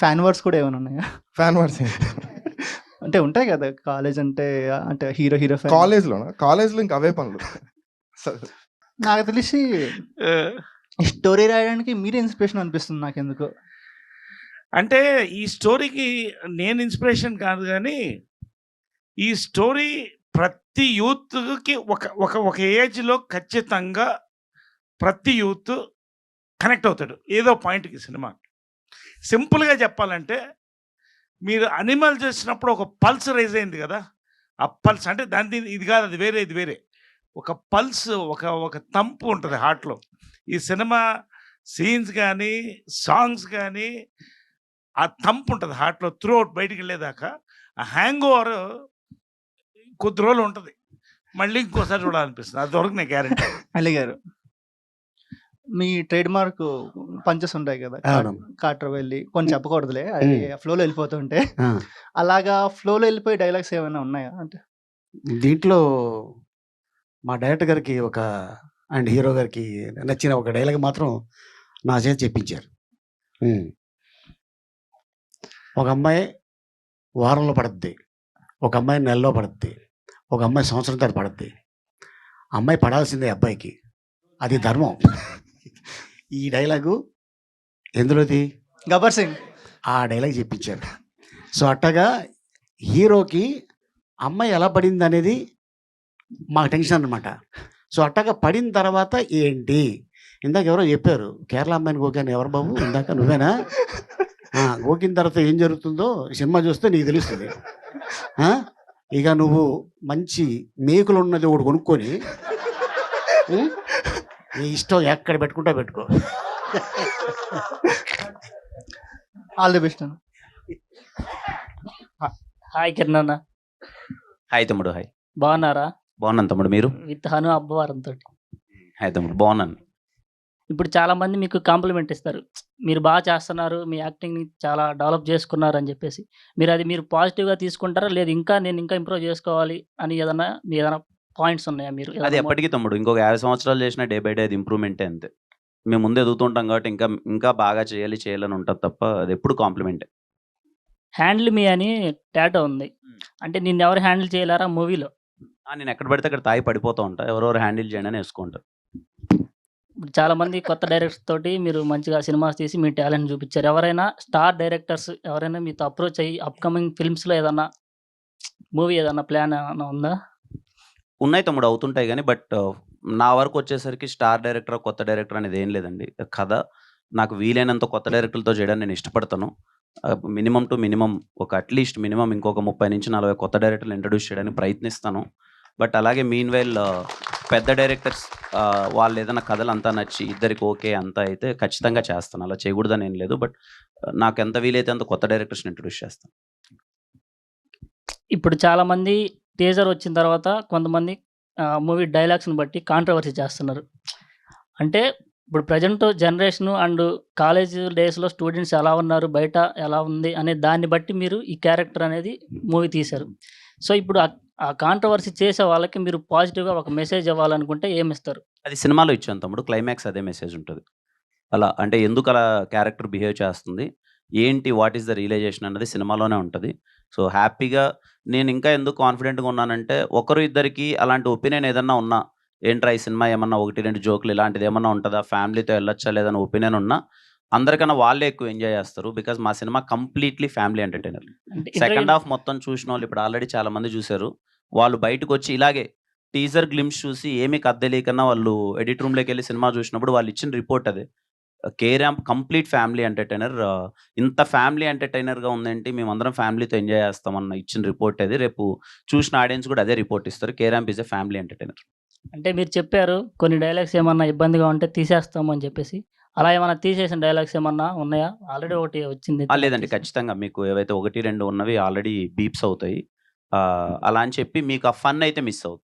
Fan words కూడా ఏమైనా ఉన్నాయా? ఫ్యాన్ వర్డ్స్ అంటే ఉంటాయి కదా కాలేజ్ అంటే అంటే హీరో హీరో ఫ్యాన్ కాలేజ్లోనా కాలేజ్లో ఇంకా అవే పనులు. నాకు తెలిసి స్టోరీ రాయడానికి మీరే ఇన్స్పిరేషన్ అనిపిస్తుంది నాకు ఎందుకు అంటే ఈ స్టోరీకి నేను ఇన్స్పిరేషన్ కాదు కానీ ఈ స్టోరీ ప్రతి యూత్కి ఒక ఒక ఒక ఏజ్లో ఖచ్చితంగా ప్రతి యూత్ కనెక్ట్ అవుతాడు. ఏదో పాయింట్కి సినిమా సింపుల్గా చెప్పాలంటే మీరు అనిమల్ చేసినప్పుడు ఒక పల్స్ రైజ్ అయింది కదా ఆ పల్స్ అంటే దాని ఇది కాదు అది వేరే ఇది వేరే. ఒక పల్స్ ఒక ఒక తంపు ఉంటుంది హార్ట్లో. ఈ సినిమా సీన్స్ కానీ సాంగ్స్ కానీ ఆ తంపు ఉంటుంది హార్ట్లో త్రూ అవుట్ బయటికి వెళ్ళేదాకా ఆ హ్యాంగ్ ఓవర్ కొద్ది రోజులు ఉంటుంది. మళ్ళీ ఇంకోసారి చూడాలనిపిస్తుంది. అది వరకు నేను గ్యారెంటీ. అలీ గారు మీ ట్రేడ్ మార్క్ పంచెస్ ఉంటాయి కదా. కాటర్ వెళ్ళి కొన్ని చెప్పకూడదులే అది ఫ్లోలో వెళ్ళిపోతుంటే అలాగా ఫ్లోలో వెళ్ళిపోయి డైలాగ్స్ ఏమైనా ఉన్నాయా? అంటే దీంట్లో మా డైరెక్టర్ గారికి ఒక అండ్ హీరో గారికి నచ్చిన ఒక డైలాగ్ మాత్రం నా చేతి చెప్పించారు. ఒక అమ్మాయి వారంలో పడుద్ది ఒక అమ్మాయి నెలలో పడుద్ది ఒక అమ్మాయి సంవత్సరం తర్వాత పడుద్ది. అమ్మాయి పడాల్సిందే అబ్బాయికి అది ధర్మం. ఈ డైలాగు ఎందులోది? గబ్బర్ సింగ్. ఆ డైలాగ్ చెప్పించారు సో అట్టగా హీరోకి అమ్మాయి ఎలా పడింది అనేది మాకు టెన్షన్ అనమాట సో అట్టగా పడిన తర్వాత ఏంటి? ఇందాక ఎవరో చెప్పారు కేరళ అమ్మాయిని గోకాను ఎవరు బాబు? ఇందాక నువ్వేనా? గోకిన తర్వాత ఏం జరుగుతుందో సినిమా చూస్తే నీకు తెలుస్తుంది? ఇక నువ్వు మంచి మేకులు ఉన్నది ఒకటి కొనుక్కొని? నీ ఇష్టం ఎక్కడ పెట్టుకుంటా పెట్టుకో. ఆల్ ది బెస్ట్ అన్న. హాయ్ కిరణ్ అన్న. హాయ్ తమ్ముడు. హాయ్ బాగున్నారా? బాగున్నాను తమ్ముడు. మీరు? విత్ హను అబ్బవారంతో హాయ్ తమ్ముడు. బాగున్నాను. ఇప్పుడు చాలా మంది మీకు కాంప్లిమెంట్ ఇస్తారు. మీరు బాగా చేస్తున్నారు మీ యాక్టింగ్ని చాలా డెవలప్ చేసుకున్నారు అని చెప్పేసి. మీరు అది మీరు పాజిటివ్గా తీసుకుంటారా? లేదు ఇంకా నేను ఇంకా ఇంప్రూవ్ చేసుకోవాలి అని ఏదైనా మీ ఏదైనా పాయింట్స్ ఉన్నాయా మీరు? అది ఎప్పటికీ తమ్ముడు ఇంకొక యాభై సంవత్సరాలు చేసిన డే బై డే అది ఇంప్రూవ్మెంటే అంతే. మేము ముందు ఎదుగుతుంటాం కాబట్టి ఇంకా ఇంకా బాగా చేయాలి చేయాలని ఉంటుంది తప్ప అది ఎప్పుడు కాంప్లిమెంటే. హ్యాండిల్ మీ అని టాటో ఉంది. అంటే నిన్ను ఎవరు హ్యాండిల్ చేయలేరా మూవీలో? నేను ఎక్కడ పడితే అక్కడ తాగి పడిపోతూ ఉంటా. ఎవరెవరు హ్యాండిల్ చేయండి అని వేసుకుంటారు ఇప్పుడు చాలా మంది కొత్త డైరెక్టర్స్ తోటి మీరు మంచిగా సినిమాస్ తీసి మీ టాలెంట్ చూపించారు. ఎవరైనా స్టార్ డైరెక్టర్స్ ఎవరైనా మీతో అప్రోచ్ అయ్యి అప్కమింగ్ ఫిల్మ్స్లో ఏదన్నా మూవీ ఏదన్నా ప్లాన్ ఏమన్నా ఉందా? ఉన్నాయి తమ్ముడు అవుతుంటాయి కానీ బట్ నా వరకు వచ్చేసరికి స్టార్ డైరెక్టర్ కొత్త డైరెక్టర్ అనేది ఏం లేదండి. కథ నాకు వీలైనంత కొత్త డైరెక్టర్లతో చేయడానికి నేను ఇష్టపడతాను. మినిమం టు మినిమం ఒక అట్లీస్ట్ మినిమం ఇంకొక ముప్పై నుంచి నలభై కొత్త డైరెక్టర్లు ఇంట్రడ్యూస్ చేయడానికి ప్రయత్నిస్తాను. బట్ అలాగే మీన్ వైల్ పెద్ద డైరెక్టర్స్ వాళ్ళు ఏదైనా కథలు అంతా నచ్చి ఇద్దరికి ఓకే అంతా అయితే ఖచ్చితంగా చేస్తాను. అలా చేయకూడదని ఏం లేదు. బట్ నాకు ఎంత వీలైతే అంత కొత్త డైరెక్టర్స్ని ఇంట్రడ్యూస్ చేస్తాను. ఇప్పుడు చాలామంది టీజర్ వచ్చిన తర్వాత కొంతమంది మూవీ డైలాగ్స్ని బట్టి కాంట్రవర్సీ చేస్తున్నారు. అంటే ఇప్పుడు ప్రజెంట్ జనరేషన్ అండ్ కాలేజ్ డేస్లో స్టూడెంట్స్ ఎలా ఉన్నారు బయట ఎలా ఉంది అనే దాన్ని బట్టి మీరు ఈ క్యారెక్టర్ అనేది మూవీ తీశారు. సో ఇప్పుడు ఆ- కాంట్రవర్సీ చేసే వాళ్ళకి మీరు పాజిటివ్గా ఒక మెసేజ్ ఇవ్వాలనుకుంటే ఏమిస్తారు అది సినిమాలో ఇచ్చాను తమ్ముడు క్లైమాక్స్ అదే మెసేజ్ ఉంటుంది. అలా అంటే ఎందుకు అలా క్యారెక్టర్ బిహేవ్ చేస్తుంది ఏంటి వాట్ ఈస్ ద రియలైజేషన్ అన్నది సినిమాలోనే ఉంటుంది. సో హ్యాపీగా నేను ఇంకా ఎందుకు కాన్ఫిడెంట్గా ఉన్నానంటే ఒకరు ఇద్దరికి అలాంటి ఒపీనియన్ ఏదన్నా ఉన్నా ఏంట్రా ఈ సినిమా ఏమన్నా ఒకటి రెండు జోకులు ఇలాంటిది ఏమన్నా ఉంటుందా ఫ్యామిలీతో వెళ్ళొచ్చా లేదని ఒపీనియన్ ఉన్నా అందరికన్నా వాళ్ళే ఎక్కువ ఎంజాయ్ చేస్తారు బికాజ్ మా సినిమా కంప్లీట్లీ ఫ్యామిలీ ఎంటర్టైనర్. అంటే సెకండ్ హాఫ్ మొత్తం చూసిన వాళ్ళు ఇప్పుడు ఆల్రెడీ చాలా మంది చూశారు. వాళ్ళు బయటకు వచ్చి ఇలాగే టీజర్ గ్లిమ్స్ చూసి ఏమీ కథ వాళ్ళు ఎడిట్ రూమ్లోకి వెళ్ళి సినిమా చూసినప్పుడు వాళ్ళు ఇచ్చిన రిపోర్ట్ అదే. K Ramp complete family entertainer. ఇంత ఫ్యామిలీ ఎంటర్టైనర్గా ఉందేంటి మేమందరం ఫ్యామిలీతో ఎంజాయ్ చేస్తామన్న ఇచ్చిన రిపోర్ట్ అది. రేపు చూసిన ఆడియన్స్ కూడా అదే రిపోర్ట్ ఇస్తారు. K Ramp is a family entertainer. అంటే మీరు చెప్పారు కొన్ని డైలాగ్స్ ఏమన్నా ఇబ్బందిగా ఉంటే తీసేస్తాము అని చెప్పేసి. అలా ఏమన్నా తీసేసిన డైలాగ్స్ ఏమన్నా ఉన్నాయా? ఆల్రెడీ ఒకటి వచ్చింది. లేదండి. ఖచ్చితంగా మీకు ఏవైతే ఒకటి రెండు ఉన్నవి ఆల్రెడీ బీప్స్ అవుతాయి. అలా అని చెప్పి మీకు ఆ ఫన్ అయితే మిస్ అవుతుంది.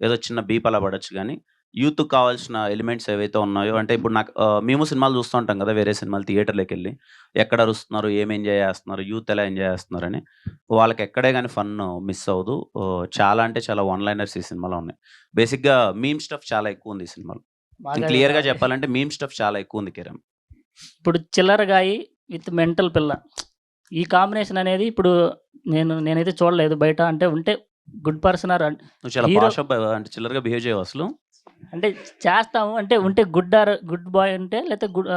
ఏదో చిన్న బీప్ అలా పడచ్చు కానీ. యూత్ కావాల్సిన ఎలిమెంట్స్ ఏవైతే ఉన్నాయో అంటే ఇప్పుడు నాకు మేము సినిమాలు చూస్తూ ఉంటాం కదా వేరే సినిమాలు థియేటర్లోకి వెళ్ళి. ఎక్కడ అరుస్తున్నారు ఏం ఎంజాయ్ చేస్తున్నారు యూత్ ఎలా ఎంజాయ్ చేస్తున్నారని వాళ్ళకి ఎక్కడే కానీ ఫన్ మిస్ అవ్వదు. చాలా అంటే చాలా వన్ లైనర్స్ ఈ సినిమాలో ఉన్నాయి. బేసిక్గా మీమ్ స్టఫ్ చాలా ఎక్కువ ఉంది ఈ సినిమాలో. క్లియర్గా చెప్పాలంటే మీమ్ స్టఫ్ చాలా ఎక్కువ ఉంది కిరణ్. ఇప్పుడు చిల్లరగాయి విత్ మెంటల్ పిల్ల. ఈ కాంబినేషన్ అనేది ఇప్పుడు నేను నేనైతే చూడలేదు. బయట అంటే ఉంటే గుడ్ పర్సన్ ఆర్ అంటే చిల్లరగా బిహేవ్ చేయవు అసలు. అంటే చేస్తాము అంటే ఉంటే గుడ్ ఆర్ గుడ్ బాయ్ ఉంటే లేకపోతే గుడ్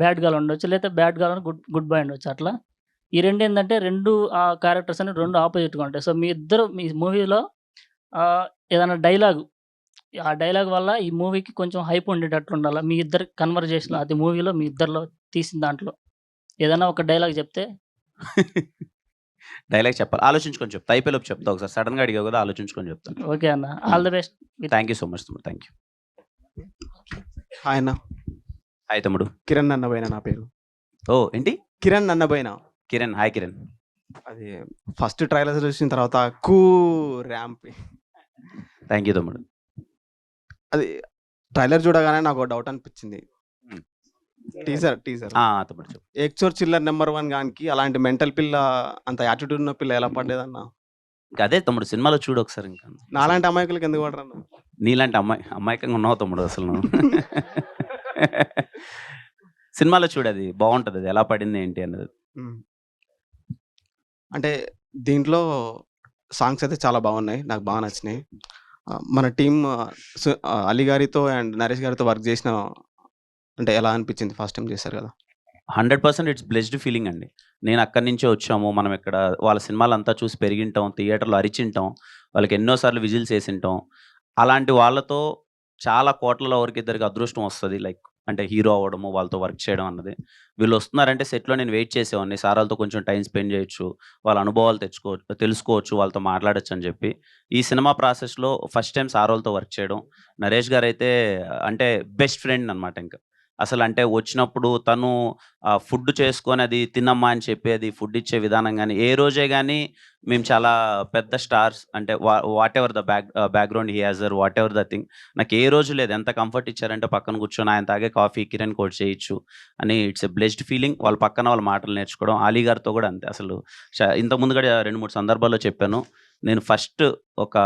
బ్యాడ్ గర్ల్ ఉండొచ్చు లేకపోతే bad girl good good boy ఉండొచ్చు అట్లా? ఈ రెండు ఏంటంటే రెండు ఆ క్యారెక్టర్స్ అనేవి రెండు ఆపోజిట్గా ఉంటాయి. సో మీ ఇద్దరు మీ మూవీలో ఏదైనా డైలాగ్ ఆ డైలాగ్ వల్ల ఈ మూవీకి కొంచెం హైప్ ఉండేటట్లు ఉండాలి? మీ ఇద్దరు కన్వర్జేషన్ అది మూవీలో మీ ఇద్దరిలో తీసిన దాంట్లో. ఏదైనా ఒక డైలాగ్ చెప్తే డైలాగ్ చెప్పాలి. ఆలోచించుకొని చెప్తా. అయిపోయేలోపు చెప్తా ఒకసారి. సడన్గా అడిగావు కదా ఆలోచించుకొని చెప్తాను ఓకే అన్న. All the best thank you so much తమ్ముడు. థ్యాంక్ యూ ఆయన హాయ్ తమ్ముడు. కిరణ్ అన్నబోయిన నా పేరు. ఓ ఏంటి? కిరణ్ అన్నబోయిన కిరణ్. హాయ్ కిరణ్. అది ఫస్ట్ ట్రైలర్ చూసిన తర్వాత కూ ర్యాంప్. థ్యాంక్ యూ తమ్ముడు. అది ట్రైలర్ చూడగానే నాకు డౌట్ అనిపించింది. Teaser teaser. తమ్ముడు చెప్పు. చిల్లర్ నెంబర్ వన్ గానికి అలాంటి మెంటల్ పిల్ల అంత యాటిట్యూడ్ ఉన్న పిల్ల ఎలా పడ్డదన్న ఇంకా అదే తమ్ముడు సినిమాలో చూడు ఒకసారి ఇంకా. నాలాంటి అమాయకులకి ఎందుకు పడరన్న నీలాంటి అమ్మాయి అమ్మాయికంగా ఉన్నావు తమ్ముడు అసలు నువ్వు. సినిమాలో చూడు అది బాగుంటది అది. ఎలా పడింది ఏంటి అన్నది. అంటే దీంట్లో సాంగ్స్ అయితే చాలా బాగున్నాయి నాకు బాగా నచ్చినాయి. మన టీం అలీ గారితో అండ్ నరేష్ గారితో వర్క్ చేసిన అంటే ఎలా అనిపించింది ఫస్ట్ టైం చేశారు కదా? Hundred percent it's blessed feeling అండి. నేను అక్కడి నుంచే వచ్చాము. మనం ఇక్కడ వాళ్ళ సినిమాలు అంతా చూసి పెరిగింటాం థియేటర్లో అరిచింటాం వాళ్ళకి ఎన్నోసార్లు విజిల్స్ వేసింటాం. అలాంటి వాళ్ళతో చాలా కోట్లలో ఎవరికి ఇద్దరికి అదృష్టం వస్తుంది. లైక్ అంటే హీరో అవ్వడము వాళ్ళతో వర్క్ చేయడం అన్నది. వీళ్ళు వస్తున్నారంటే సెట్లో నేను వెయిట్ చేసేవాడిని. సారాలతో కొంచెం టైం స్పెండ్ చేయొచ్చు వాళ్ళ అనుభవాలు తెచ్చుకోవచ్చు తెలుసుకోవచ్చు వాళ్ళతో మాట్లాడొచ్చు అని చెప్పి. ఈ సినిమా ప్రాసెస్లో ఫస్ట్ టైం సారాలతో వర్క్ చేయడం. నరేష్ గారు అయితే అంటే బెస్ట్ ఫ్రెండ్ అనమాట ఇంకా. అసలు అంటే వచ్చినప్పుడు తను ఫుడ్ చేసుకొని అది తినమ్మా అని చెప్పి అది ఫుడ్ ఇచ్చే విధానం కానీ ఏ రోజే కానీ మేము చాలా పెద్ద స్టార్స్ అంటే whatever the back background he has whatever the thing. నాకు ఏ రోజు లేదు. ఎంత కంఫర్ట్ ఇచ్చారంటే పక్కన కూర్చొని ఆయన తాగే కాఫీ కిరణ్ కోట్ చేయొచ్చు అని ఇట్స్ ఎ బ్లెస్డ్ ఫీలింగ్. వాళ్ళ పక్కన వాళ్ళ మాటలు నేర్చుకోవడం. అలీ గారితో కూడా అంతే. అసలు ఇంతకుముందు కూడా రెండు మూడు సందర్భాల్లో చెప్పాను. నేను ఫస్ట్ ఒక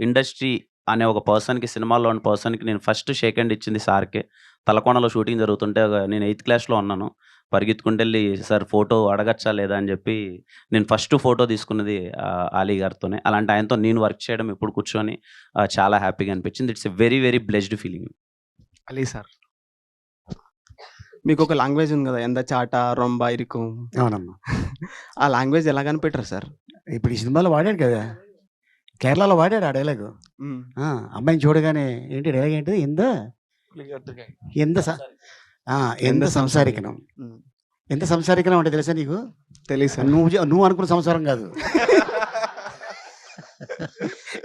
ఇండస్ట్రీ అనే ఒక పర్సన్కి సినిమాలో ఉన్న పర్సన్కి నేను ఫస్ట్ షేక్ హ్యాండ్ ఇచ్చింది సార్కే. తలకోనలో షూటింగ్ జరుగుతుంటే నేను ఎయిత్ క్లాస్లో ఉన్నాను. పరిగెత్తుకుంటూ వెళ్ళి సార్ ఫోటో అడగచ్చా లేదా? అని చెప్పి నేను ఫస్ట్ ఫోటో తీసుకున్నది అలీ గారితోనే. అలాంటి ఆయనతో నేను వర్క్ చేయడం ఇప్పుడు కూర్చొని చాలా హ్యాపీగా అనిపించింది. It's a very very blessed feeling. Ali sir. మీకు ఒక లాంగ్వేజ్ ఉంది కదా ఎంత చాట రొంబ ఇరుకు. అవునమ్మా. ఆ లాంగ్వేజ్ ఎలా కనిపెట్టారు సార్? ఇప్పుడు ఈ సినిమాలో వాడాడు కదా. కేరళలో వాడాడు ఆ డైలాగు. ఆ, అమ్మాయిని చూడగానే ఏంటి డైలాగ్ ఏంటిది? ఎంత ఎంత ఎంత సంసారికనం. ఎంత సంసారికనం అంటే తెలుసా నీకు? తెలియదు సార్. నువ్వు నువ్వు అనుకున్న సంసారం కాదు.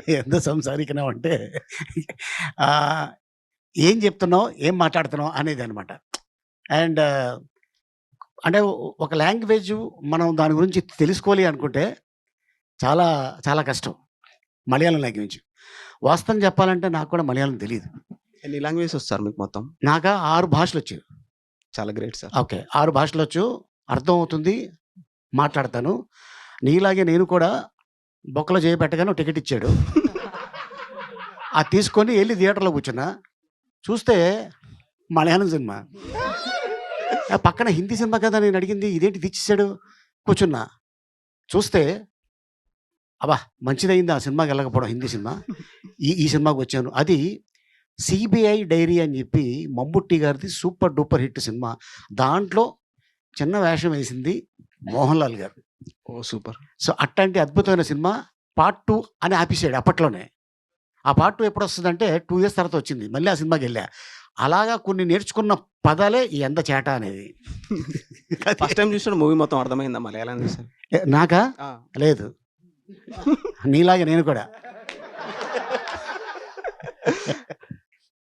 ఎంత సంసారికనం అంటే ఆ, ఏం చెప్తున్నావు? ఏం మాట్లాడుతున్నావు? అనేది అనమాట అండ్ అంటే ఒక లాంగ్వేజ్ మనం దాని గురించి తెలుసుకోవాలి అనుకుంటే చాలా చాలా కష్టం. మలయాళం లాంగ్వేజ్. వాస్తవం చెప్పాలంటే నాకు కూడా మలయాళం తెలియదు ఎన్ని లాంగ్వేజ్ వస్తారు మీకు మొత్తం? నాకు ఆరు భాషలు వచ్చు చాలా గ్రేట్ సార్. ఓకే ఆరు భాషలు వచ్చు అర్థం అవుతుంది మాట్లాడతాను. నీలాగే నేను కూడా బొక్కలో చేయబెట్టగానే టికెట్ ఇచ్చాడు. ఆ తీసుకొని వెళ్ళి థియేటర్లో కూర్చున్నా. చూస్తే మలయాళం సినిమా. పక్కన హిందీ సినిమా కదా నేను అడిగింది. ఇదేంటి ఇది ఇచ్చేసాడు కూర్చున్నా. చూస్తే అబ్బా మంచిదైంది ఆ సినిమాకి వెళ్ళకపోవడం హిందీ సినిమా. ఈ ఈ సినిమాకి వచ్చాను. అది సిబిఐ డైరీ అని చెప్పి మమ్ముట్టి గారిది సూపర్ డూపర్ హిట్ సినిమా. దాంట్లో చిన్న వేషం వేసింది మోహన్ లాల్ గారు. ఓ సూపర్. సో అట్లాంటి అద్భుతమైన సినిమా పార్ట్ టూ అని ఆపేసాడు అప్పట్లోనే. ఆ పార్ట్ టూ ఎప్పుడు వస్తుందంటే టూ ఇయర్స్ తర్వాత వచ్చింది. మళ్ళీ ఆ సినిమాకి వెళ్ళా. అలాగా కొన్ని నేర్చుకున్న పదాలే ఈ ఎంత చేట అనేది. ఫస్ట్ టైం చూసిన మూవీ మొత్తం అర్థమైందా మలయాళం సార్ ఏ, నాకా? లేదు. నీలాగే నేను కూడా.